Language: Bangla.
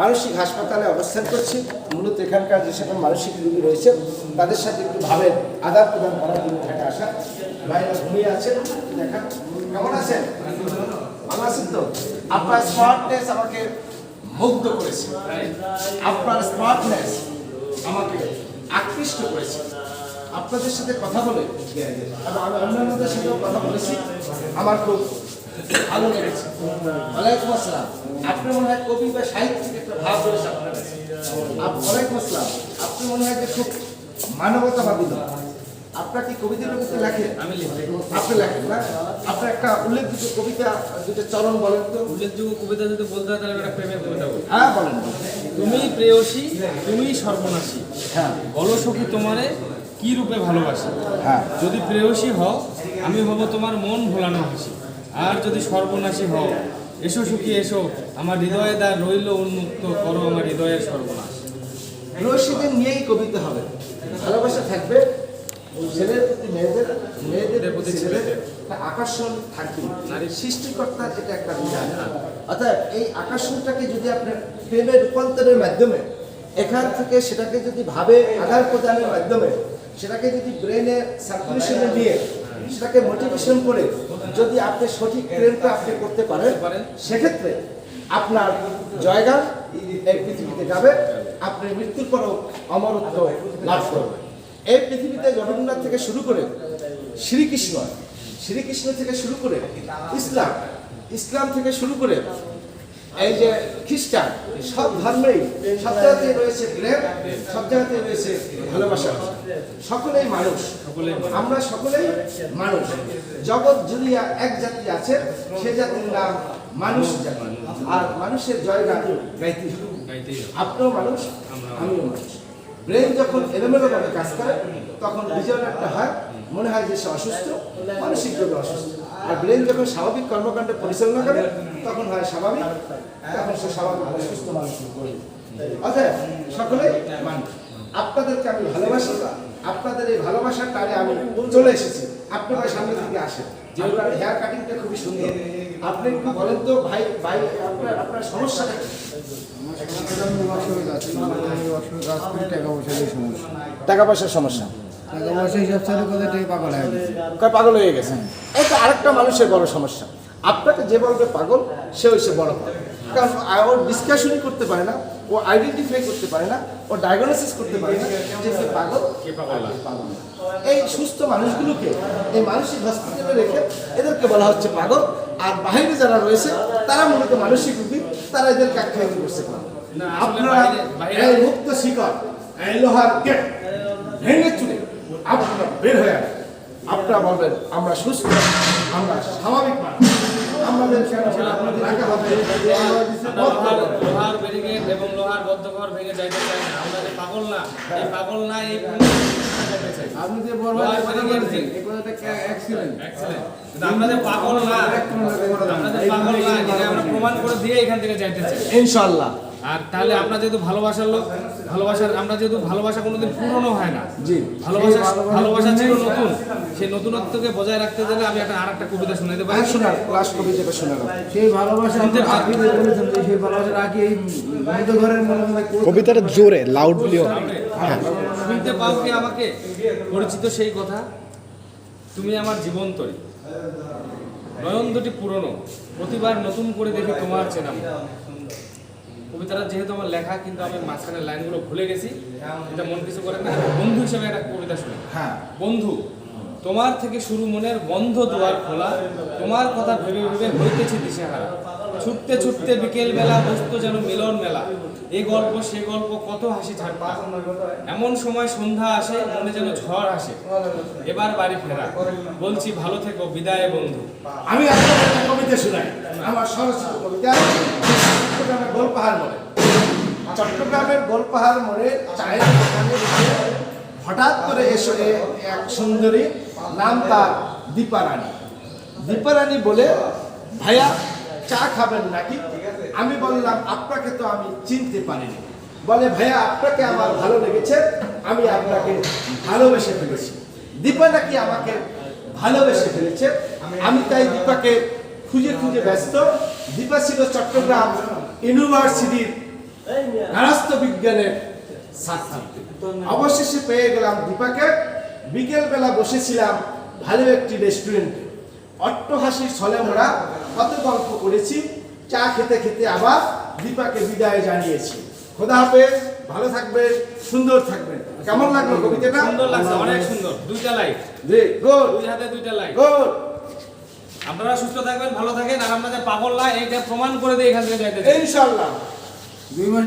মানসিক হাসপাতালে অবস্থান করছি। মূলত এখানকার যে সকল মানসিক রোগী রয়েছে, তাদের সাথে একটু ভাবের আদান প্রদান করার জন্য আসা। ভাইরা ঘুমিয়ে আছেন দেখা কেমন আছেন? ভালো আছেন তো? আপনার স্মার্টনেস আমাকে মুগ্ধ করেছে। আপনার স্মার্টনেস আমাকে আকৃষ্ট করেছে। আপনাদের সাথে কথা বলে আমি অন্যান্যদের সাথেও কথা বলেছি। আমার খুব ভালো লেগেছে। ওয়ালাইকুম আসসালাম। আপনি মনে হয় কবি বা সাহিত্যিক একটা ভাব রয়েছে আপনার কাছে? ওয়ালাইকুম আসসালাম। আপনি মনে হয় যে খুব মানবতাবাদী লোক। আপনার কি কবিতা লেখেন? আমি লিখি। আপনি লেখেন না? আপনার একটা উল্লেখযোগ্য কবিতা দুটো চরণ বলেন তো। উল্লেখযোগ্য কবিতা যদি বলতে হয় তাহলে একটা প্রেমের কবিতা বলি হ্যাঁ বলেন। তুমি প্রেয়সী তুমি সর্বনাশী। হ্যাঁ। বলো সখী তোমারে কি রূপে ভালোবাসি। হ্যাঁ। যদি প্রেয়সী হও আমি হব তোমার মন ভোলানো হাসি। আর যদি সর্বনাশী হও এসো সুখী এসো। আমার হৃদয়ে দ্বার রইল উন্মুক্ত করো আমার হৃদয়ের সর্বনাশ। রশিদের নিয়েই কবিতা হবে। ভালোবাসা থাকবে ছেলের প্রতি মেয়েদের মেয়েদের প্রতি ছেলেদের। আকর্ষণ থাকবে। নারীর সৃষ্টিকর্তার এটা একটা বিধান। অর্থাৎ এই আকর্ষণটাকে যদি আপনার প্রেমের রূপান্তরের মাধ্যমে এখান থেকে সেটাকে যদি ভাবে আদান প্রদানের মাধ্যমে সেটাকে যদি ব্রেনে সার্কুলেশনে নিয়ে সেটাকে মোটিভেশন করে যদি আপনি সঠিক প্রেমটা আপনি করতে পারেন। সেক্ষেত্রে আপনার জায়গা এই পৃথিবীতে যাবে, আপনি মৃত্যুর পরও অমরত্ব লাভ করবেন এই পৃথিবীতে রবীন্দ্রনাথ থেকে শুরু করে শ্রীকৃষ্ণ শ্রীকৃষ্ণ থেকে শুরু করে ইসলাম ইসলাম থেকে শুরু করে এই যে খ্রিস্টান সব ধর্মেই সব জায়গাতেই রয়েছে প্রেম সব জায়গাতেই রয়েছে ভালোবাসা। সকলেই মানুষ। আমরা সকলেই মানুষ। জগৎ জুড়িয়া এক জাতি আছে সে জাতির নাম মানুষ জাতি। আর মানুষের জয়গান গাইতে। আপনিও মানুষ আমিও মানুষ। ব্রেন যখন এলোমেলোভাবে কাজ করে তখন বিজয় একটা হয়। মনে হয় যে সে অসুস্থ মানসিকভাবে অসুস্থ। আর ব্রেন যখন স্বাভাবিক কর্মকাণ্ড পরিচালনা করে, তখন হয় স্বাভাবিক, তখন সে স্বাভাবিক সুস্থ মানুষ। অতএব সকলেই মানুষ আপনাদেরকে আমি ভালোবাসি, আপনাদের এই ভালোবাসার টানে আমি চলে এসেছি। আপনারা সামনে থেকে আসেন। যেহেতু হেয়ার কাটিংটা খুবই সুন্দর। আপনি একটু বলেন তো, ভাই ভাই, আপনার আপনার সমস্যাটা কি? টাকা পয়সার সমস্যা? পাগল হয়ে গেছে। এই আরেকটা মানুষের বড় সমস্যা। আপনাকে যে বলবে পাগল সে হচ্ছে বড় পাগল। কারণ আ- ও ডিসকাশনই করতে পারে না ও আইডেন্টিফাই করতে পারে না ও ডায়াগনোসিস করতে পারে না যে কে পাগল পাগল এই সুস্থ মানুষগুলোকে এই মানসিক হসপিটালে রেখে এদেরকে বলা হচ্ছে পাগল। আর বাহিরে যারা রয়েছে তারা মূলত মানসিক রোগী তারা এদেরকে আখ্যায়িত করছে পাগল। আপনারা মুক্ত শিকড় লোহার গেট ভেঙে চুরে আপনারা বের হয়ে আসেন। আপনারা বলবেন আমরা সুস্থ আমরা স্বাভাবিক আমাদের রাখা হবে। লোহার লোহার ব্যারিকেড এবং লোহার বদ্ধঘর ভেঙে যাইতে চাই না। আমরা যে পাগল না এই পাগল না এই আপনি যে বড় এই কথাটা এক্সিলেন্ট. আমরা পাগল না আমরা পাগল না আমরা প্রমাণ করে দিয়ে এখান থেকে যাইতে চাই। ইনশাআল্লাহ। আর তাহলে আমরা যেহেতু ভালোবাসার লোক ভালোবাসার আমরা যেহেতু ভালোবাসা কোনোদিন পুরনো হয় না। জি। ভালোবাসা ভালোবাসা ছিল নতুন। সেই নতুনত্বকে বজায় রাখতে গেলে আমি একটা আরেকটা কবিতা শুনাইতে পারি। শোনার ক্লাস কবিতাটা শোনার সেই ভালোবাসা আপনি আপনি বলেছেন যে সেই ভালোবাসা রাখি এই ঘরের মনে কবিতাটা জোরে লাউডলি শুনতে পাও কি আমাকে? পরিচিত সেই কথা? তুমি আমার জীবন তরি নয়ন দুটি পুরনো। প্রতিবার নতুন করে দেখি তোমার চেনা। কবিতাটা যেহেতু আমার লেখা কিন্তু আমি মাঝখানে লাইনগুলো ভুলে গেছি। এটা মন কিছু করে না। বন্ধু হিসেবে একটা কবিতা শুনি। হ্যাঁ। বন্ধু তোমার থেকে শুরু মনের বন্ধ দুয়ার খোলা তোমার কথা ভেবে ভেবে হইতেছি দিশেহারা। ছুটতে ছুটতে বিকেল বেলা বসতো যেন মিলন মেলা। এ গল্প সে গল্প কত হাসি ঠাট্টা এমন সময় সন্ধ্যা আসে মনে যেন ঝড় আসে। এবার বাড়ি ফেরা। বলছি ভালো থেকো বিদায় বন্ধু। আমি কবিতা শোনাই। আমার সরস্বতী কবিতা। গোলপাহাড় মোড়ে। চট্টগ্রামের গোলপাহাড় মোড়ে চায়ের দোকানে হঠাৎ করে এসে এক সুন্দরী নাম তার দীপারানী। দীপারানী বলে, ভাইয়া, চা খাবেন নাকি? আমি বললাম, আপনাকে তো আমি চিনতে পারিনি। বলে, ভাইয়া, আপনাকে আমার ভালো লেগেছে, আমি আপনাকে ভালোবেসে ফেলেছি। দীপা নাকি আমাকে ভালোবেসে ফেলেছে, আমি তাই দীপাকে খুঁজে খুঁজে ব্যস্ত। দীপা ছিল চট্টগ্রাম ইউনিভার্সিটির নারাস্ত বিজ্ঞানের ছাত্রী। অবশেষে পেয়ে গেলাম দীপাকে। বিকেল বেলা বসেছিলাম ভালো একটি রেস্টুরেন্টে অট্টহাসির ছলে মোড়া কত গল্প করেছি চা খেতে খেতে আবার দীপাকে বিদায় জানিয়েছি। খোদা হাফেজ ভালো থাকবে সুন্দর থাকবেন। কেমন লাগল কবিতাটা? সুন্দর লাগছে অনেক সুন্দর। দুইটা লাইট জি গুড দুই হাতে দুইটা লাইট গুড আপনারা সুস্থ থাকবেন ভালো থাকেন আর আপনাদের পাগল না এইটা প্রমাণ করে দিয়ে এখান থেকে যাইতে। ইনশাআল্লাহ দুই